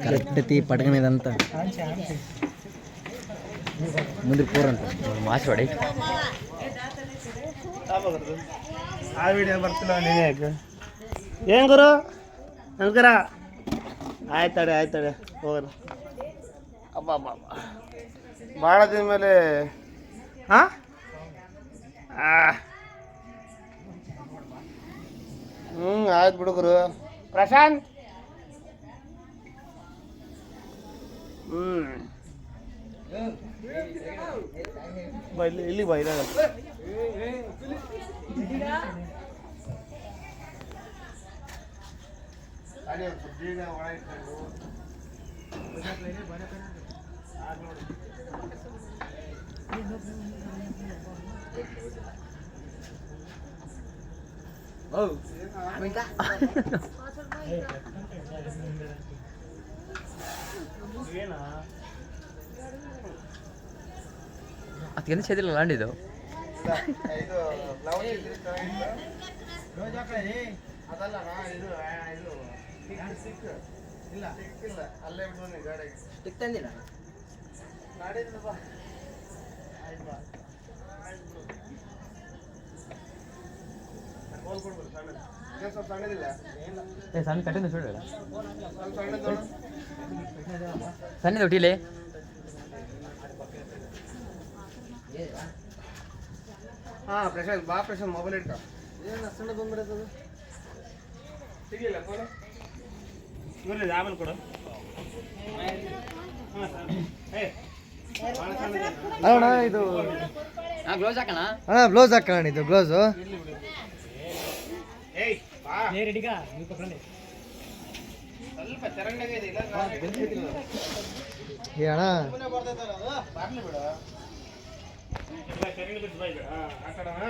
Correct తీ పడగని ఇదంతా ముందు కూరంట మాసివాడి ಆ ವಿಡಿಯೋ ಬರ್ತಿಲ್ಲ ನೀನೇ ಯಾಕೆ ಏನ್ ಗುರು ನಮಸ್ಕಾರ ಆಯ್ತಡೆ ಆಯ್ತಡೆ ಹೋಗೋಣ ಅಬ್ಬ ಅಬ್ಬ ಅಬ್ಬ ಭಾಳ ದಿನ ಮೇಲೆ ಹಾಂ ಹ್ಞೂ ಆಯ್ತು ಬಿಡು ಗುರು ಪ್ರಶಾಂತ್ ಹ್ಞೂ ಬಾ ಇಲ್ಲಿ ಇಲ್ಲಿ ಬಾ ಇದಾಗ ಅದಕ್ಕಿಂತ ಚದಿಲ್ಲ ಲಾಂಡಿದ್ದು ಇದು? ಏ ಸಣ್ಣ ಕಟ್ಟಿಂದ ಸುಳ್ಳು ಸಣ್ಣ. ಸಣ್ಣದು ಹಾ ಪ್ರಶಾಂತ್ ಬಾ ಪ್ರಶಾಂತ್ ಮೊಬೈಲ್ ಇಟ್ಕ ಏನು ಸಣ್ಣ ಬಂದ್ಬಿಡತ್ತದು ಸಿಗಲಿಲ್ಲ ಫೋನ್ ಇವ್ರದ್ದು ಆಮೇಲೆ ಕೊಡು. ಅಣ್ಣ ಇದು ಹಾಂ ಗ್ಲೋಸ್ ಹಾಕೋಣ? ಅಣ್ಣ ಬ್ಲೌಸ್ ಹಾಕೋಣ ಇದು ಬ್ಲೌಸು ಏಯ್ ಬಾ ಸ್ವಲ್ಪ ಚರಂಡಾಗೆ ಇದೆ ಇಲ್ಲ ಏ ಅಣ್ಣ. ಸುಮ್ಮನೆ ಬರ್ತೈತಲ್ಲ ಅದು ಬರ್ಲಿ ಬಿಡು. ಎಲ್ಲ ಚರಂಡಿ ಬಿಟ್ಟು ಬಾ ಈಗ. ಹಾ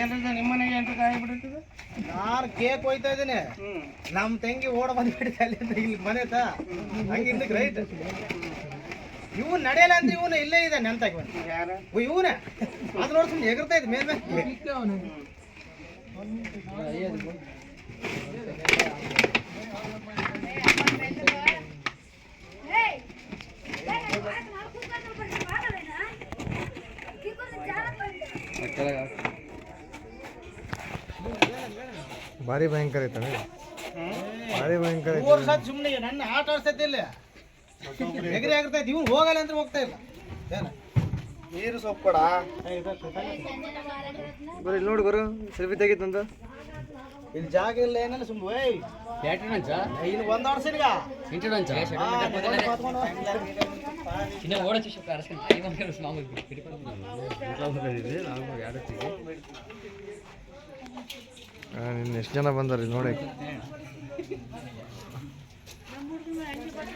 ನಿಮ್ಮ ಮನೆಗೆ ಎಂಟು ಕಾಯಿ ಬಿಡುತ್ತದೆ ನಾನು ಕೇಕ್ ಹೋಯ್ತಾ ಇದ್ದೀನಿ. ನಮ್ಮ ತಂಗಿ ಓಡ ಬಂದ್ಬಿಟ್ಟಿದೆ ಅಲ್ಲಿಂದ ಇಲ್ಲಿ ಮನೆ ತಾ ಹಂಗಿಂದ ರೈಟ್ ಇವನು ನಡೆಯಲ್ಲ ಅಂತ ಇವನು ಇಲ್ಲೇ ಇದೆ ಅಂತ ಯಾರು? ಇವನೇ. ಅದು ನೋಡಿ ಸುಮ್ಮನೆ ಎಗರ್ತಾ ಇದ್ದ ಮೇಲೆ ಭಾರಿ ಭಯಂಕರ ಐತಣ್ಣ ಭಾರಿ ಭಯಂಕರ ಮೂರು ಸತ್ ಸುಮ್ಮನೆ ನನ್ನ ಆಟ ಆಡ್ಸೈತೆ ಇಲ್ಲ. ಎಗರಿ ಆಗಿರ್ತೈತಿ ಇವ್ನು ಹೋಗಲ್ಲ ಅಂದ್ರೆ ಹೋಗ್ತಾ ಇಲ್ಲ. ಏನು? ನೀರು ಸೊಪ್ಪು ಕೊಡ ಗುರು ಇಲ್ಲಿ ನೋಡಿ ಗುರು. ಸೆಲ್ಫಿ ತೆಗಿತಂದು. ಇಲ್ಲಿ ಜಾಗ ಇಲ್ಲ ಏನಿಲ್ಲ ಸುಮ್ಮನೆ ಓಯ್ ಇಲ್ಲಿ ಒಂದು ವರ್ಷ ಎಷ್ಟು ಜನ ಬಂದಾರ ನೋಡಿ